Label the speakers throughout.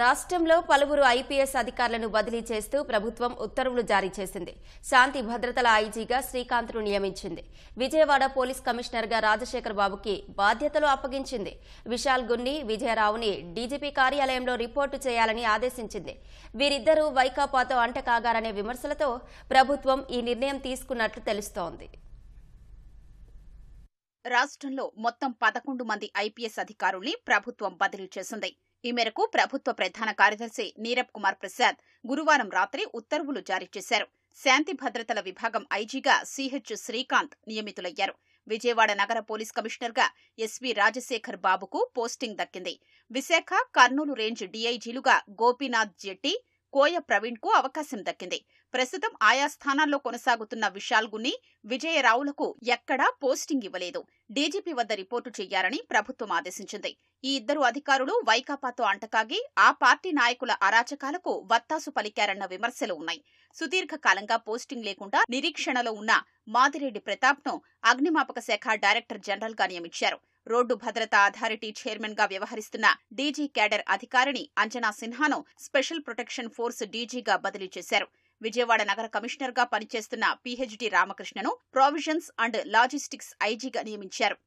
Speaker 1: రాష్ట్రంలో పలువురు ఐపీఎస్ అధికారులను బదిలీ చేస్తూ ప్రభుత్వం ఉత్తర్వులు జారీ చేసింది. శాంతి భద్రతల ఐజీగా శ్రీకాంత్ను నియమించింది. విజయవాడ పోలీస్ కమిషనర్గా రాజశేఖర్ బాబుకి బాధ్యతలు అప్పగించింది. విశాల్ గున్ని విజయరావుని డీజీపీ కార్యాలయంలో రిపోర్టు చేయాలని ఆదేశించింది. వీరిద్దరూ వైకాపాతో అంటకాగారనే విమర్శలతో ప్రభుత్వం ఈ నిర్ణయం తీసుకున్నట్లు తెలుస్తోంది.
Speaker 2: రాష్ట్రంలో మొత్తం పదకొండు మంది ఐపీఎస్ అధికారుల్ని ప్రభుత్వం బదిలీ చేసింది. ఈ మేరకు ప్రభుత్వ ప్రధాన కార్యదర్శి నీరబ్ కుమార్ ప్రసాద్ గురువారం రాత్రి ఉత్తర్వులు జారీ చేశారు. శాంతి భద్రతల విభాగం ఐజీగా సిహెచ్ శ్రీకాంత్ నియమితులయ్యారు. విజయవాడ నగర పోలీస్ కమిషనర్గా ఎస్వి రాజశేఖర్ బాబుకు పోస్టింగ్ దక్కింది. విశాఖ కర్నూలు రేంజ్ డీఐజీలుగా గోపీనాథ్ జెట్టి కోయ ప్రవీణ్కు అవకాశం దక్కింది. ప్రస్తుతం ఆయా స్థానాల్లో కొనసాగుతున్న విశాల్ గుని విజయరావులకు ఎక్కడా పోస్టింగ్ ఇవ్వలేదు. డీజీపీ వద్ద రిపోర్టు చేయాలని ప్రభుత్వం ఆదేశించింది. ఈ ఇద్దరు అధికారులు వైకాపాతో అంటకాగి ఆ పార్టీ నాయకుల అరాచకాలకు వత్తాసు పలికారన్న విమర్శలు ఉన్నాయి. సుదీర్ఘకాలంగా పోస్టింగ్ లేకుండా నిరీక్షణలో ఉన్న మాదిరెడ్డి ప్రతాప్ను అగ్నిమాపక శాఖ డైరెక్టర్ జనరల్గా నియమించారు. రోడ్డు భద్రతా అథారిటీ చైర్మన్గా వ్యవహరిస్తున్న డీజీ క్యాడర్ అధికారిని అంజనా సిన్హాను స్పెషల్ ప్రొటెక్షన్ ఫోర్స్ డీజీగా బదిలీ చేశారు. విజయవాడ నగర కమిషనర్గా పనిచేస్తున్న పీహెచ్డీ రామకృష్ణను ప్రావిజన్స్ అండ్ లాజిస్టిక్స్ ఐజీగా నియమించారు.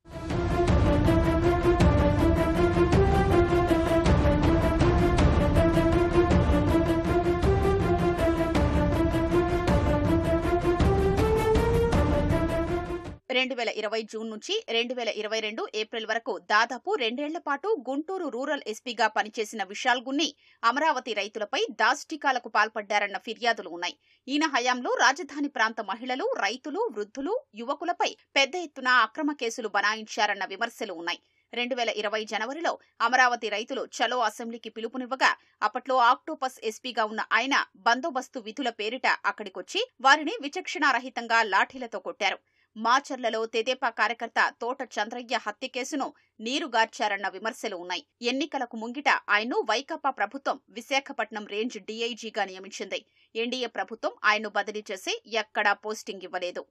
Speaker 2: రెండు వేల ఇరవై జూన్ నుంచి రెండు వేల ఇరవై రెండు ఏప్రిల్ వరకు దాదాపు రెండేళ్ళ పాటు గుంటూరు రూరల్ ఎస్పీగా పనిచేసిన విశాల్ గున్ని అమరావతి రైతులపై దాష్టికాలకు పాల్పడ్డారన్న ఫిర్యాదులు ఉన్నాయి. ఈయన హయాంలో రాజధాని ప్రాంత మహిళలు రైతులు వృద్ధులు యువకులపై పెద్ద ఎత్తున అక్రమ కేసులు బనాయించారన్న విమర్శలు ఉన్నాయి. రెండు వేల ఇరవై జనవరిలో అమరావతి రైతులు చలో అసెంబ్లీకి పిలుపునివ్వగా అప్పట్లో ఆక్టోపస్ ఎస్పీగా ఉన్న ఆయన బందోబస్తు విధుల పేరిట అక్కడికొచ్చి వారిని విచక్షణారహితంగా లాఠీలతో కొట్టారు. మాచర్లలో తెదేపా కార్యకర్త తోట చంద్రయ్య హత్య కేసును నీరుగార్చారన్న విమర్శలు ఉన్నాయి. ఎన్నికలకు ముంగిట ఆయన్ను వైకాపా ప్రభుత్వం విశాఖపట్నం రేంజ్ డీఐజీగా నియమించింది. ఎన్డీఏ ప్రభుత్వం ఆయన్ను బదిలీ చేసి ఎక్కడా పోస్టింగ్ ఇవ్వలేదు.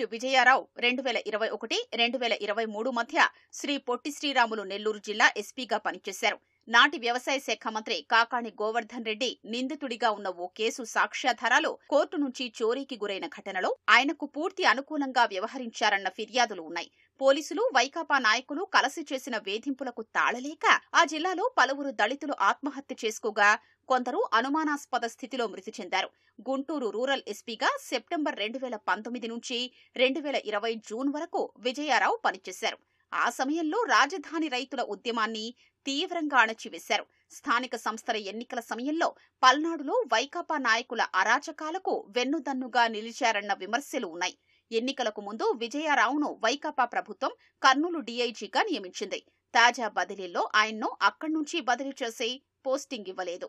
Speaker 2: హెచ్ విజయారావు రెండు వేల ఇరవై ఒకటి రెండు వేల ఇరవై మూడు మధ్య శ్రీ పొట్టి శ్రీరాములు నెల్లూరు జిల్లా ఎస్పీగా పనిచేశారు. నాటి వ్యవసాయ శాఖ మంత్రి కాకాణి గోవర్ధన్ రెడ్డి నిందితుడిగా ఉన్న ఓ కేసు సాక్ష్యాధారాలు కోర్టు నుంచి చోరీకి గురైన ఘటనలో ఆయనకు పూర్తి అనుకూలంగా వ్యవహరించారన్న ఫిర్యాదులు ఉన్నాయి. పోలీసులు వైకాపా నాయకులు కలసి చేసిన వేధింపులకు తాళలేక ఆ జిల్లాలో పలువురు దళితులు ఆత్మహత్య చేసుకోగా కొందరు అనుమానాస్పద స్థితిలో మృతి చెందారు. గుంటూరు రూరల్ ఎస్పీగా సెప్టెంబర్ రెండు వేల పంతొమ్మిది నుంచి రెండు వేల ఇరవై జూన్ వరకు విజయారావు పనిచేశారు. ఆ సమయంలో రాజధాని రైతుల ఉద్యమాన్ని తీవ్రంగా అణచివేశారు. స్థానిక సంస్థల ఎన్నికల సమయంలో పల్నాడులో వైకాపా నాయకుల అరాచకాలకు వెన్నుదన్నుగా నిలిచారన్న విమర్శలు ఉన్నాయి. ఎన్నికలకు ముందు విజయారావును వైకాపా ప్రభుత్వం కర్నూలు డీఐజీగా నియమించింది. తాజా బదిలీల్లో ఆయన్ను అక్కడి నుంచి బదిలీ చేసి పోస్టింగ్ ఇవ్వలేదు.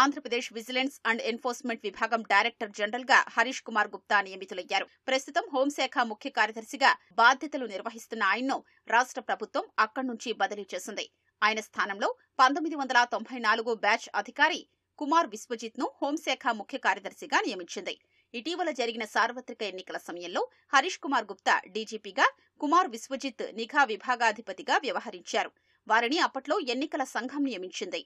Speaker 2: ఆంధ్రప్రదేశ్ విజిలెన్స్ అండ్ ఎన్ఫోర్స్మెంట్ విభాగం డైరెక్టర్ జనరల్గా హరీష్ కుమార్ గుప్తా నియమితులయ్యారు. ప్రస్తుతం హోంశాఖ ముఖ్య కార్యదర్శిగా బాధ్యతలు నిర్వహిస్తున్న ఆయన్ను రాష్ట్ర ప్రభుత్వం అక్కడి నుంచి బదిలీ చేసింది. ఆయన స్థానంలో పంతొమ్మిది వందల తొంభై నాలుగు బ్యాచ్ అధికారి కుమార్ విశ్వజిత్ను హోంశాఖ ముఖ్య కార్యదర్శిగా నియమించింది. ఇటీవల జరిగిన సార్వత్రిక ఎన్నికల సమయంలో హరీష్ కుమార్ గుప్తా డీజీపీగా కుమార్ విశ్వజిత్ నిఘా విభాగాధిపతిగా వ్యవహరించారు. వారిని అప్పట్లో ఎన్నికల సంఘం నియమించింది.